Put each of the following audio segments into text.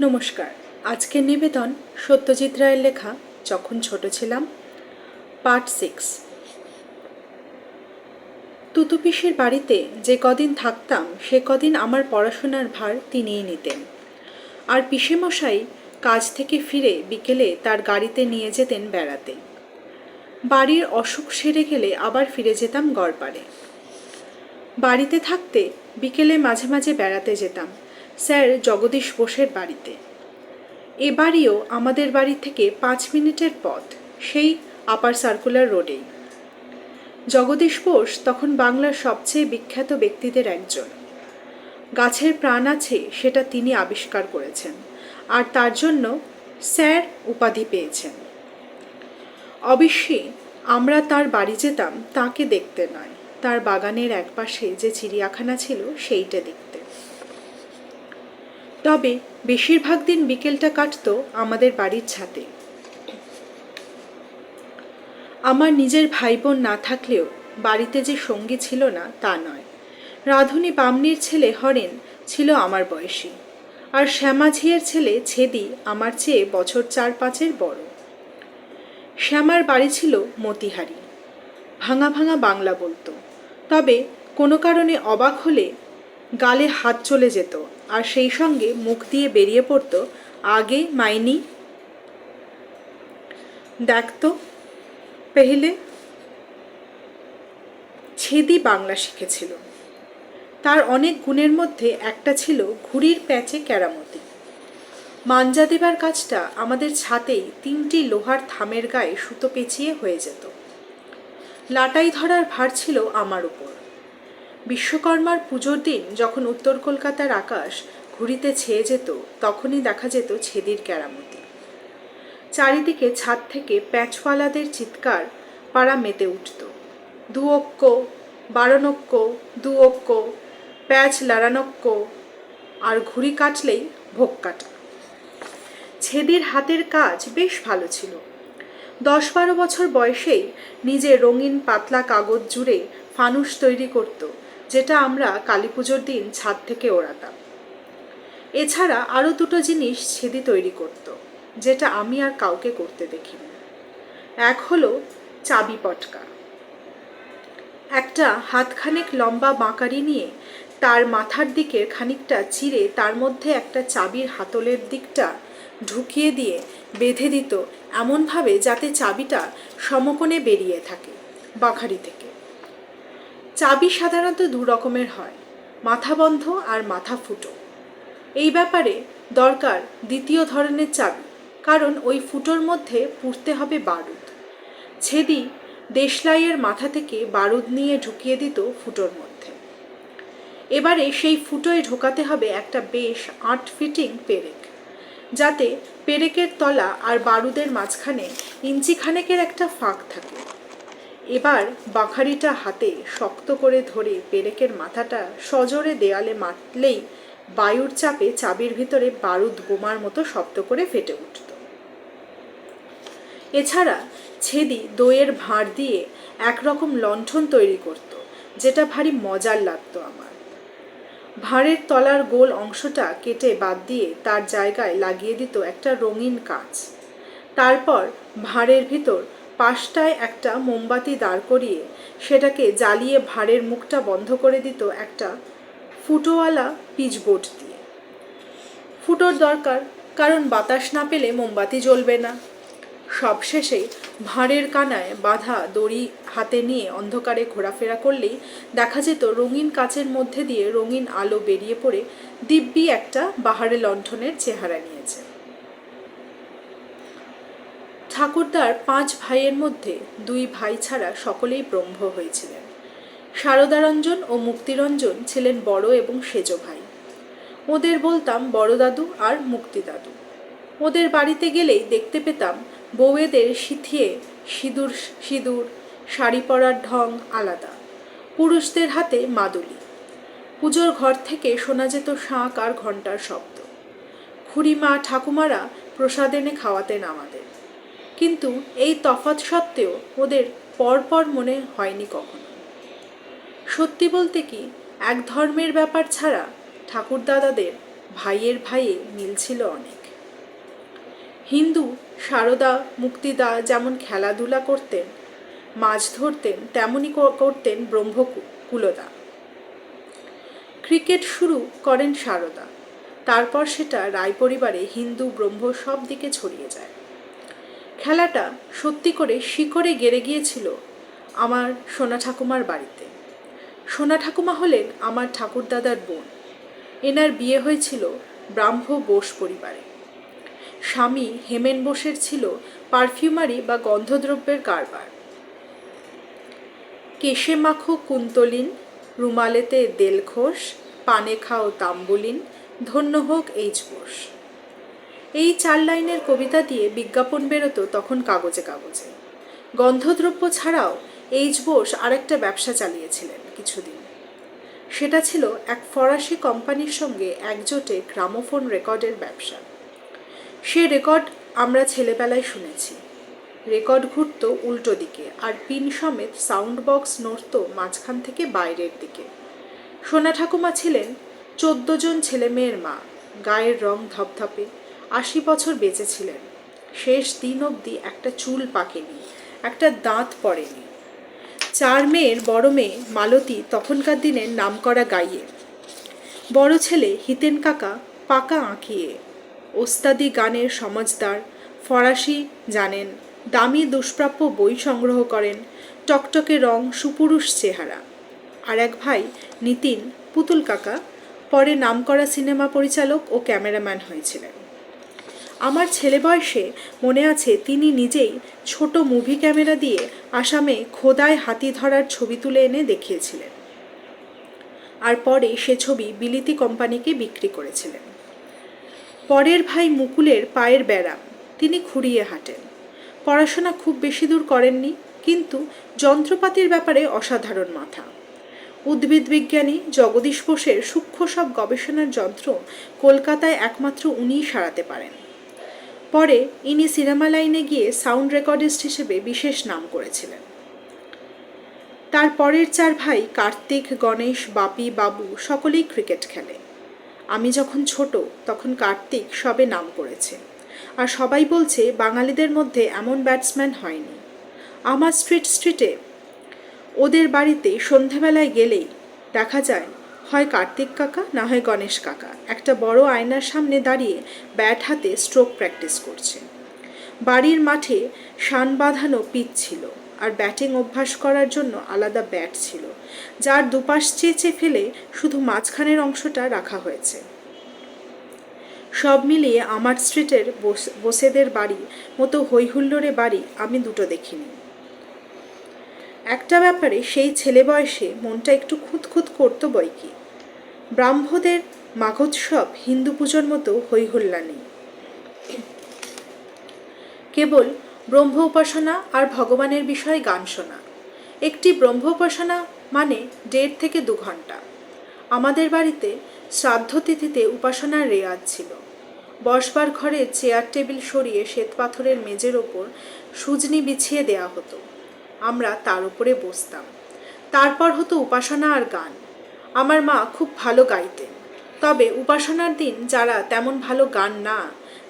নমস্কার। আজকের নিবেদন সত্যজিৎ রায়ের লেখা, যখন ছোট ছিলাম, পার্ট সিক্স। তুতুপিসির বাড়িতে যে কদিন থাকতাম, সে কদিন আমার পড়াশোনার ভার তিনিই নিতেন। আর পিসেমশাই কাজ থেকে ফিরে বিকেলে তার গাড়িতে নিয়ে যেতেন বেড়াতে। বাড়ির অসুখ সেরে গেলে আবার ফিরে যেতাম গড়পাড়ে। বাড়িতে থাকতে বিকেলে মাঝে মাঝে বেড়াতে যেতাম। স্যার জগদীশ বোসের বাড়িতে। এ বাড়িও আমাদের বাড়ি থেকে পাঁচ মিনিটের পথ, সেই আপার সার্কুলার রোডেই জগদীশ বোস তখন বাংলার সবচেয়ে বিখ্যাত ব্যক্তিদের একজন। গাছের প্রাণ আছে সেটা তিনি আবিষ্কার করেছেন, আর তার জন্য স্যার উপাধি পেয়েছেন। অবশ্যই আমরা তার বাড়ি যেতাম তাকে দেখতে নয়, তার বাগানের একপাশে যে চিড়িয়াখানা ছিল সেইটা দেখতে। তবে বেশিরভাগ দিন বিকেলটা কাটতো আমাদের বাড়ির ছাদে। আমার নিজের ভাই বোন না থাকলেও বাড়িতে যে সঙ্গী ছিল না, তা নয়। রাধুনী বামনির ছেলে হরেন ছিল আমার বয়সী। আর শ্যামাঝিয়ের ছেলে ছেদি আমার চেয়ে বছর চার পাঁচের বড়। শ্যামার বাড়ি ছিল মতিহারি। ভাঙা ভাঙা বাংলা বলতো। তবে কোনো কারণে অবাক হলে গালে হাত চলে যেত, আর সেই সঙ্গে মুখ দিয়ে বেরিয়ে পড়তো, আগে মাইনি, দেখতো, পেহলে ছেদি বাংলা শিখেছিল। তার অনেক গুণের মধ্যে একটা ছিল ঘুড়ির প্যাচে কেরামতি। মাঞ্জা দেবার কাজটা আমাদের ছাতেই তিনটি লোহার থামের গায়ে সুতো পেঁচিয়ে হয়ে যেত। লাটাই ধরার ভার ছিল আমার উপর। বিশ্বকর্মার পুজোর দিন যখন উত্তর কলকাতার আকাশ ঘুড়িতে ছেয়ে যেত, তখনই দেখা যেত ছেদির কেরামতি। চারিদিকে ছাদ থেকে প্যাচওয়ালাদের চিৎকার পাড়া মেতে উঠত। দু অক্ক বারণক্য দু অক্ক প্যাচ লাড়ানক্য আর ঘুড়ি কাটলেই ভোগ কাটা। ছেদির হাতের কাজ বেশ ভালো ছিল। দশ বারো বছর বয়সেই নিজে রঙিন পাতলা কাগজ জুড়ে ফানুস তৈরি করত যেটা আমরা কালী পুজোর দিন ছাদ থেকে ওড়াতাম। এছাড়া আরও দুটো জিনিস ছেদি তৈরি করত, যেটা আমি আর কাউকে করতে দেখিনি। এক হলো চাবি পটকা। একটা হাতখানেক লম্বা বাঁকারি নিয়ে তার মাথার দিকের খানিকটা চিরে তার মধ্যে একটা চাবির হাতলের দিকটা ঢুকিয়ে দিয়ে বেঁধে দিত এমনভাবে যাতে চাবিটা সমকোণে বেরিয়ে থাকে বাঁখারি থেকে চাবি সাধারণত দু রকমের হয়, মাথা বন্ধ আর মাথা ফুটো। এই ব্যাপারে দরকার দ্বিতীয় ধরনের চাবি, কারণ ওই ফুটোর মধ্যে পুড়তে হবে বারুদ। ছেদি দেশলাইয়ের মাথা থেকে বারুদ নিয়ে ঢুকিয়ে দিত ফুটোর মধ্যে। এবারে সেই ফুটোয় ঢোকাতে হবে একটা বেশ আট ফিটিং পেরেক, যাতে পেরেকের তলা আর বারুদের মাঝখানে ইঞ্চিখানেকের একটা ফাঁক থাকে। এবার বাঁখারিটা হাতে শক্ত করে ধরে পেরেকের মাথাটা সজোরে দেয়ালে মাতলেই বায়ুর চাপে চাবির ভিতরে বারুদ বোমার মতো শব্দ করে ফেটে উঠত। এছাড়া ছেদি দইয়ের ভাঁড় দিয়ে একরকম লণ্ঠন তৈরি করত, যেটা ভারী মজার লাগতো আমার। ভাঁড়ের তলার গোল অংশটা কেটে বাদ দিয়ে তার জায়গায় লাগিয়ে দিত একটা রঙিন কাঁচ। তারপর ভাঁড়ের ভিতর পাশটায় একটা মোমবাতি দাঁড় করিয়ে সেটাকে জ্বালিয়ে ভাঁড়ের মুখটা বন্ধ করে দিত একটা ফুটোওয়ালা পিচবোর্ড দিয়ে। ফুটোর দরকার, কারণ বাতাস না পেলে মোমবাতি জ্বলবে না। সবশেষে ভাঁড়ের কানায় বাঁধা দড়ি হাতে নিয়ে অন্ধকারে ঘোরাফেরা করলেই দেখা যেত রঙিন কাচের মধ্যে দিয়ে রঙিন আলো বেরিয়ে পড়ে দিব্যি একটা বাহারে লণ্ঠনের চেহারা নিয়েছে। ঠাকুরদার পাঁচ ভাইয়ের মধ্যে দুই ভাই ছাড়া সকলেই ব্রহ্ম হয়েছিলেন। শারদারঞ্জন ও মুক্তিরঞ্জন ছিলেন বড় এবং সেজ ভাই। ওদের বলতাম বড় দাদু আর মুক্তি দাদু ওদের বাড়িতে গেলেই দেখতে পেতাম বউয়েদের সিথিয়ে সিঁদুর সিঁদুর, শাড়ি পরার ঢং আলাদা। পুরুষদের হাতে মাদুলি। পুজোর ঘর থেকে শোনা যেত শাঁখ আর ঘণ্টার শব্দ। খুড়িমা ঠাকুমারা প্রসাদ এনে খাওয়াতেন আমাদের। কিন্তু এই তফাৎ সত্ত্বেও ওদের পরপর মনে হয়নি কখনো। সত্যি বলতে কি, এক ধর্মের ব্যাপার ছাড়া ঠাকুরদাদাদের ভাইয়ের ভাইয়ে মিল ছিল অনেক। হিন্দু, সারদা, মুক্তিদা যেমন খেলাধুলা করতেন, মাছ ধরতেন, তেমনই কর- করতেন ব্রহ্মকুলদা। ক্রিকেট শুরু করেন সারদা, তারপর সেটা রায় পরিবারে হিন্দু, ব্রহ্ম সব দিকে ছড়িয়ে যায়। খেলাটা সত্যি করে শিকড়ে গেড়ে গিয়েছিল আমার সোনা ঠাকুমার বাড়িতে। সোনা ঠাকুমা হলেন আমার ঠাকুরদাদার বোন। এনার বিয়ে হয়েছিল ব্রাহ্ম বোস পরিবারে। স্বামী হেমেন বোসের ছিল পারফিউমারি বা গন্ধদ্রব্যের কারবার। কেশে মাখো কুন্তলিন, রুমালেতে দেলখোস পানে খাও তাম্বুলিন, ধন্য হোক এইচ বোস। এই চার লাইনের কবিতা দিয়ে বিজ্ঞাপন বেরোতো তখন কাগজে কাগজে। গন্ধদ্রব্য ছাড়াও এইচ বোস আরেকটা ব্যবসা চালিয়েছিলেন কিছুদিন। সেটা ছিল এক ফরাসি কোম্পানির সঙ্গে একজোটে গ্রামোফোন রেকর্ডের ব্যবসা। সে রেকর্ড আমরা ছেলেবেলায় শুনেছি। রেকর্ড ঘুরত উল্টো দিকে আর পিন সমেত সাউন্ড বক্স নড়তো মাঝখান থেকে বাইরের দিকে। সোনা ঠাকুমা ছিলেন চোদ্দ জন ছেলে মেয়ের মা, গায়ের রং ধপধপে। আশি বছর বেঁচেছিলেন। শেষ দিন অবধি একটা চুল পাকেনি, একটা দাঁত পড়েনি। চার মেয়ের বড় মেয়ে মালতী তখনকার দিনের নামকরা গাইয়ে। বড় ছেলে হিতেন কাকা পাকা আঁকিয়ে। ওস্তাদি গানের সমাজদার, ফরাসি জানেন, দামি দুষ্প্রাপ্য বই সংগ্রহ করেন, টকটকে রং সুপুরুষ চেহারা। আর এক ভাই, নিতিন, পুতুল কাকা, পরে নামকরা সিনেমা পরিচালক ও ক্যামেরাম্যান হয়েছিলেন। আমার ছেলে বয়সে মনে আছে তিনি নিজেই ছোট মুভি ক্যামেরা দিয়ে আসামে খোদায় হাতি ধরার ছবি তুলে এনে দেখিয়েছিলেন। আর পরে সে ছবি বিলিতি কোম্পানিকে বিক্রি করেছিলেন। পরের ভাই মুকুলের পায়ের ব্যারাম তিনি খুঁড়িয়ে হাঁটেন। পড়াশোনা খুব বেশি দূর করেননি, কিন্তু যন্ত্রপাতির ব্যাপারে অসাধারণ মাথা। উদ্ভিদ বিজ্ঞানী জগদীশ বোসের সূক্ষ্ম সব গবেষণার যন্ত্র কলকাতায় একমাত্র উনিই সারাতে পারেন। পরে ইনি সিনেমা লাইনে গিয়ে সাউন্ড রেকর্ডিস্ট হিসেবে বিশেষ নাম করেছিলেন। তার পরের চার ভাই কার্তিক, গণেশ, বাপি, বাবু সকলেই ক্রিকেট খেলে। আমি যখন ছোট তখন কার্তিক সবে নাম করেছে। আর সবাই বলছে বাঙালিদের মধ্যে এমন ব্যাটসম্যান হয়নি। আমার স্ট্রিট স্ট্রিটে ওদের বাড়িতে সন্ধেবেলায় গেলেই দেখা যায় হয় কার্তিক কাকা, না হয় গণেশ কাকা। একটা বড় আয়নার সামনে দাঁড়িয়ে ব্যাট হাতে স্ট্রোক প্র্যাকটিস করছে। বাড়ির মাঠে শান বাঁধানো পিচ ছিল আর ব্যাটিং অভ্যাস করার জন্য আলাদা ব্যাট ছিল, যার দুপাশ চেঁচে ফেলে শুধু মাঝখানের অংশটা রাখা হয়েছে। সব মিলিয়ে আমার স্ট্রিটের বস- বসেদের বাড়ি মতো হৈহুল্লোড়ে বাড়ি আমি দুটো দেখিনি। একটা ব্যাপারে সেই ছেলে বয়সে মনটা একটু খুঁতখুত করতো বই কি ব্রাহ্মদের মাঘোৎসব হিন্দু পুজোর মতো হৈহুল্লা নেই কেবল ব্রহ্ম উপাসনা আর ভগবানের বিষয়ে গান শোনা। একটি ব্রহ্ম উপাসনা মানে দেড় থেকে দু ঘণ্টা আমাদের বাড়িতে শ্রাদ্ধ তিথিতে উপাসনার রেয়াজ ছিল। বসবার ঘরে চেয়ার টেবিল সরিয়ে শ্বেতপাথরের মেজের ওপর সুজনি বিছিয়ে দেয়া হতো। আমরা তার উপরে বসতাম। তারপর হতো উপাসনা আর গান। আমার মা খুব ভালো গাইতেন। তবে উপাসনার দিন যারা তেমন ভালো গান না,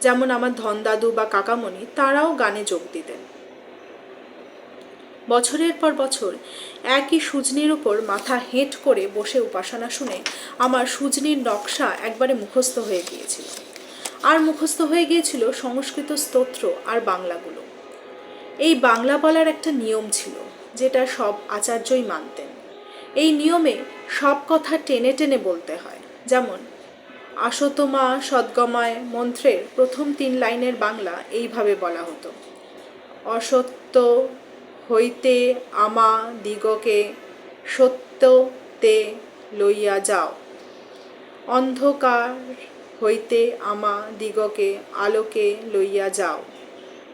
যেমন আমার ধনদাদু বা কাকামণি, তারাও গানে যোগ দিতেন। বছরের পর বছর একই সুজনির উপর মাথা হেঁট করে বসে উপাসনা শুনে আমার সুজনির নকশা একবারে মুখস্থ হয়ে গিয়েছিল। আর মুখস্থ হয়ে গিয়েছিল সংস্কৃত স্তোত্র আর বাংলাগুলো। এই বাংলা বলার একটা নিয়ম ছিল, যেটা সব আচার্যই মানতেন। নিয়মে সব কথা টেনে টেনে বলতে হয়। যেমন, আসতমা সদ্গমায় মন্ত্রের প্রথম তিন লাইনের বাংলা এইভাবে বলা হতো। অসত্য হইতে আমা দিগকে সত্য তে লইয়া যাও। অন্ধকার হইতে আমা দিগকে আলোকে লইয়া যাও।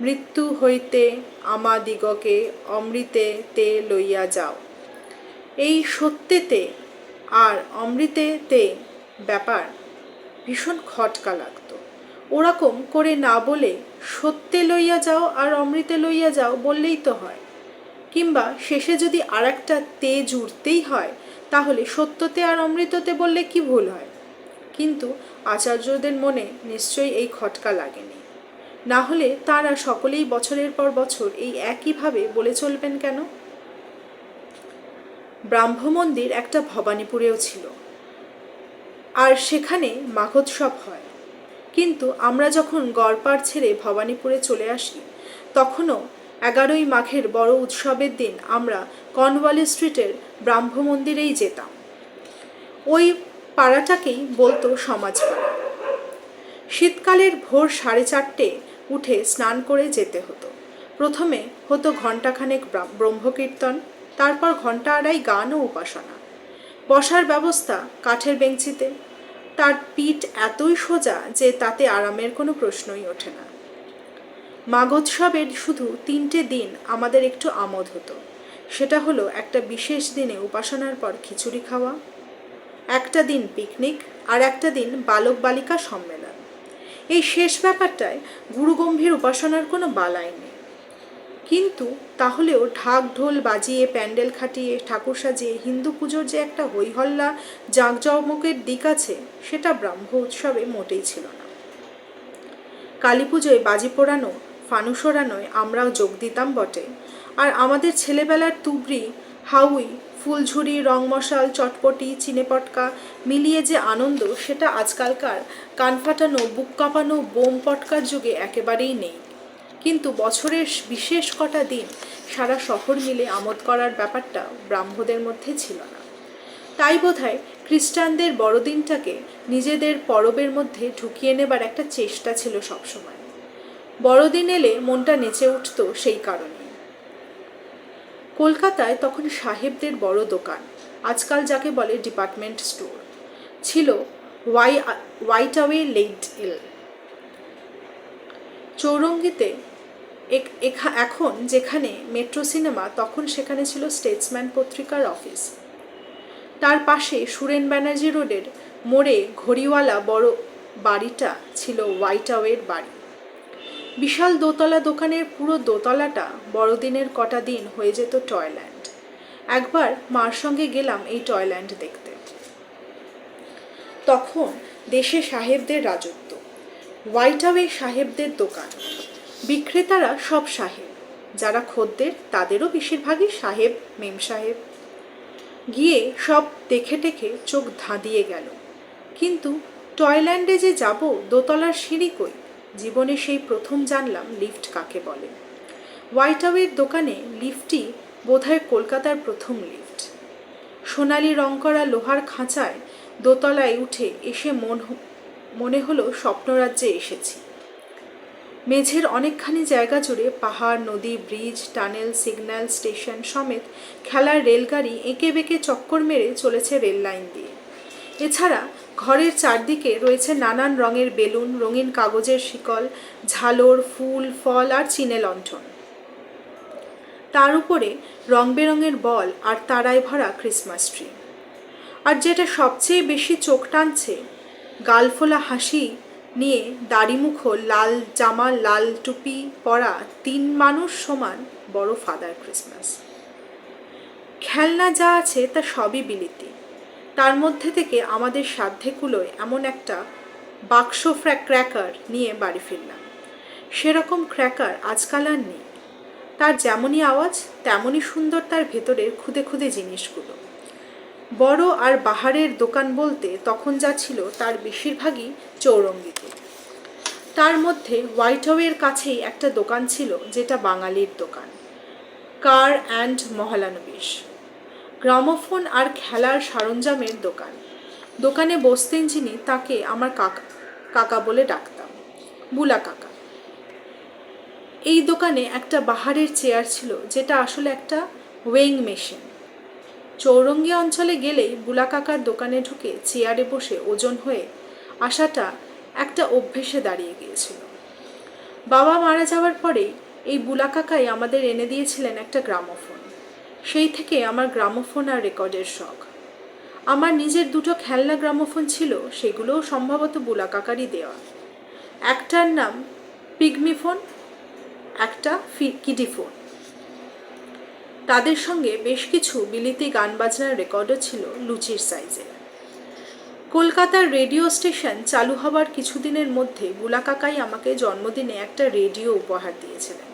মৃত্যু হইতে আমা দিগকে অমৃতে তে লইয়া যাও। এই সত্যেতে আর অমৃতেতে ব্যাপার ভীষণ খটকা লাগতো। ওরকম করে না বলে সত্যে লইয়া যাও আর অমৃতে লইয়া যাও বললেই তো হয়। কিংবা শেষে যদি আর একটা তে জুড়তেই হয়, তাহলে সত্যতে আর অমৃততে বললে কি ভুল হয়? কিন্তু আচার্যদের মনে নিশ্চয়ই এই খটকা লাগেনি। না হলে তারা সকলেই বছরের পর বছর এই একইভাবে বলে চলবেন কেন? ব্রাহ্ম মন্দির একটা ভবানীপুরেও ছিল। আর সেখানে মাঘোৎসব হয়। কিন্তু আমরা যখন গড়পাড় ছেড়ে ভবানীপুরে চলে আসি, তখনও এগারোই মাঘের বড় উৎসবের দিন আমরা কর্নওয়ালি স্ট্রিটের ব্রাহ্ম মন্দিরেই যেতাম। ওই পাড়াটাকেই বলতো সমাজপাড়া। শীতকালের ভোর সাড়ে চারটে উঠে স্নান করে যেতে হতো। প্রথমে হতো ঘণ্টাখানেক ব্রা- ব্রহ্মকীর্তন তারপর ঘণ্টা আড়াই গান ও উপাসনা। বসার ব্যবস্থা কাঠের বেঞ্চিতে। তার পিঠ এতই সোজা যে তাতে আরামের কোনো প্রশ্নই ওঠে না। মাগোৎসবের শুধু তিনটে দিন আমাদের একটু আমোদ হতো। সেটা হলো একটা বিশেষ দিনে উপাসনার পর খিচুড়ি খাওয়া, একটা দিন পিকনিক আর একটা দিন বালক বালিকা সম্মেলন। এই শেষ ব্যাপারটায় গুরুগম্ভীর উপাসনার কোনো বালাই নেই। কিন্তু তাহলেও ঢাক ঢোল বাজিয়ে, প্যান্ডেল খাটিয়ে, ঠাকুর সাজিয়ে, হিন্দু পুজোর যে একটা হৈহল্লা জাঁকজমকের দিক আছে, সেটা ব্রাহ্ম উৎসবে মোটেই ছিল না। কালী পুজোয় বাজি পোড়ানো ফানুস আমরাও যোগ দিতাম বটে। আর আমাদের ছেলেবেলার তুবড়ি, হাউই, ফুলঝুরি, রংমশাল, চটপটি, চিনেপটকা মিলিয়ে যে আনন্দ, সেটা আজকালকার কান ফাটানো বুক কাঁপানো, বোম পটকার যুগে একেবারেই নেই। কিন্তু বছরের বিশেষ কটা দিন সারা শহর মিলে আমোদ করার ব্যাপারটা ব্রাহ্মদের মধ্যে ছিল না। তাই বোধহয় খ্রিস্টানদের বড়দিনটাকে নিজেদের পরবের মধ্যে ঢুকিয়ে নেবার একটা চেষ্টা ছিল সবসময়। বড়দিন এলে মনটা নেচে উঠত সেই কারণে কলকাতায় তখন সাহেবদের বড় দোকান, আজকাল যাকে বলে ডিপার্টমেন্ট স্টোর, ছিল ওয়াই, হোয়াইট আওয়ে লেট ইল চৌরঙ্গিতে এখন যেখানে মেট্রো সিনেমা, তখন সেখানে ছিল স্টেটসম্যান পত্রিকার অফিস। তার পাশে সুরেন ব্যানার্জি রোডের মোড়ে ঘড়িওয়ালা বড় বাড়িটা ছিল হোয়াইট আওয়ের বাড়ি। বিশাল দোতলা দোকানের পুরো দোতলাটা বড়দিনের কটা দিন হয়ে যেত টয়ল্যান্ড। একবার মার সঙ্গে গেলাম এই টয়ল্যান্ড দেখতে। তখন দেশে সাহেবদের রাজত্ব। হোয়াইট হাউয়ে সাহেবদের দোকান। বিক্রেতারা সব সাহেব। যারা খদ্দের, তাদেরও বেশিরভাগই সাহেব, মেম সাহেব। গিয়ে সব দেখে টেখে চোখ ধাঁধিয়ে গেল। কিন্তু টয়ল্যান্ডে যে যাব, দোতলার সিঁড়ি কই? জীবনে সেই প্রথম জানলাম লিফট কাকে বলে। হোয়াইট হাউয়ের দোকানে লিফটই বোধহয় কলকাতার প্রথম লিফট। সোনালি রং করা লোহার খাঁচায় দোতলায় উঠে এসে মন মনে হলো স্বপ্নরাজ্যে এসেছি। মেঝের অনেকখানি জায়গা জুড়ে পাহাড়, নদী, ব্রিজ, টানেল, সিগন্যাল, স্টেশন সমেত খেলার রেলগাড়ি এঁকে বেঁকে চক্কর মেরে চলেছে রেল লাইন দিয়ে। এছাড়া ঘরের চারদিকে রয়েছে নানান রঙের বেলুন, রঙিন কাগজের শিকল, ঝালর ফুল, ফল আর চিনে লণ্ঠন। তার উপরে রং বেরঙের বল আর তারায় ভরা ক্রিসমাস ট্রি। আর যেটা সবচেয়ে বেশি চোখ টানছে গালফোলা হাসি নিয়ে দাড়িমুখো লাল জামা, লাল টুপি পরা তিন মানুষ সমান বড় ফাদার ক্রিসমাস। খেলনা যা আছে তা সবই বিলিতি। তার মধ্যে থেকে আমাদের সাধ্যে কুলোয় এমন একটা বাক্স ফ্র্যাক ক্র্যাকার নিয়ে বাড়ি ফিরলাম। সেরকম ক্র্যাকার আজকাল আর নেই। তার যেমনই আওয়াজ, তেমনই সুন্দর তার ভেতরের খুদে খুদে জিনিসগুলো। বড় আর বাহারের দোকান বলতে তখন যা ছিল তার বেশিরভাগই চৌরঙ্গিতে। তার মধ্যে হোয়াইট হাউয়ের কাছেই একটা দোকান ছিল যেটা বাঙালির দোকান। কার অ্যান্ড মহলানবিশ। গ্রামোফোন আর খেলার সরঞ্জামের দোকান। দোকানে বসতেন যিনি, তাকে আমার কাকা কাকা বলে ডাকতাম, বুলা কাকা। এই দোকানে একটা বাহারের চেয়ার ছিল, যেটা আসলে একটা ওয়েইং মেশিন। চৌরঙ্গি অঞ্চলে গেলেই বুলা কাকার দোকানে ঢুকে চেয়ারে বসে ওজন হয়ে আসাটা একটা অভ্যেসে দাঁড়িয়ে গিয়েছিল। বাবা মারা যাওয়ার পরেই এই বুলা কাকাই আমাদের এনে দিয়েছিলেন একটা গ্রামোফোন। সেই থেকে আমার গ্রামোফোন আর রেকর্ডের শখ। আমার নিজের দুটো খেলনা গ্রামোফোন ছিল, সেগুলোও সম্ভবত বুলা কাকারই দেওয়া। একটার নাম পিগমি ফোন একটা ফি- কিডি ফোন তাদের সঙ্গে বেশ কিছু বিলিতি গান বাজনার রেকর্ডও ছিল লুচির সাইজে কলকাতার রেডিও স্টেশন চালু হবার কিছুদিনের মধ্যে বুলা কাকাই আমাকে জন্মদিনে একটা রেডিও উপহার দিয়েছিলেন।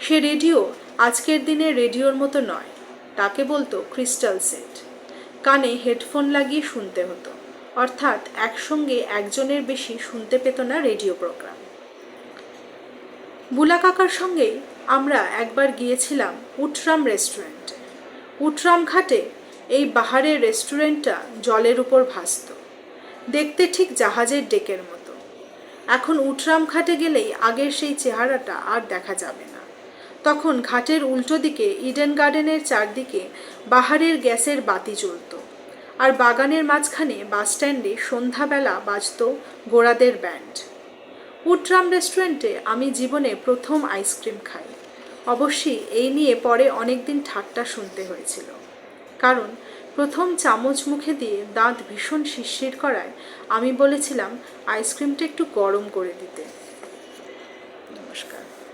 সে রেডিও আজকের দিনে রেডিওর মতো নয়, তাকে বলতো ক্রিস্টাল সেট কানে হেডফোন লাগিয়ে শুনতে হতো, অর্থাৎ একসঙ্গে একজনের বেশি শুনতে পেত না রেডিও প্রোগ্রাম বুলা কাকার সঙ্গেই আমরা একবার গিয়েছিলাম উটরাম রেস্টুরেন্টে। উটরাম ঘাটে এই বাহারের রেস্টুরেন্টটা জলের উপর ভাসত। দেখতে ঠিক জাহাজের ডেকের মতো। এখন উটরাম ঘাটে গেলেই আগের সেই চেহারাটা আর দেখা যাবে না। তখন ঘাটের উল্টো দিকে ইডেন গার্ডেনের চারদিকে বাহারের গ্যাসের বাতি জ্বলত আর বাগানের মাঝখানে বাসস্ট্যান্ডে সন্ধ্যাবেলা বাজত গোড়াদের ব্যান্ড। উটরাম রেস্টুরেন্টে আমি জীবনে প্রথম আইসক্রিম খাই। অবশ্যই এই নিয়ে পরে অনেক দিন ঠাট্টা শুনতে হয়েছিল। কারণ প্রথম চামচ মুখে দিয়ে দাঁত ভীষণ শিরশির করায় আমি বলেছিলাম, আইসক্রিমটা একটু গরম করে দিতে।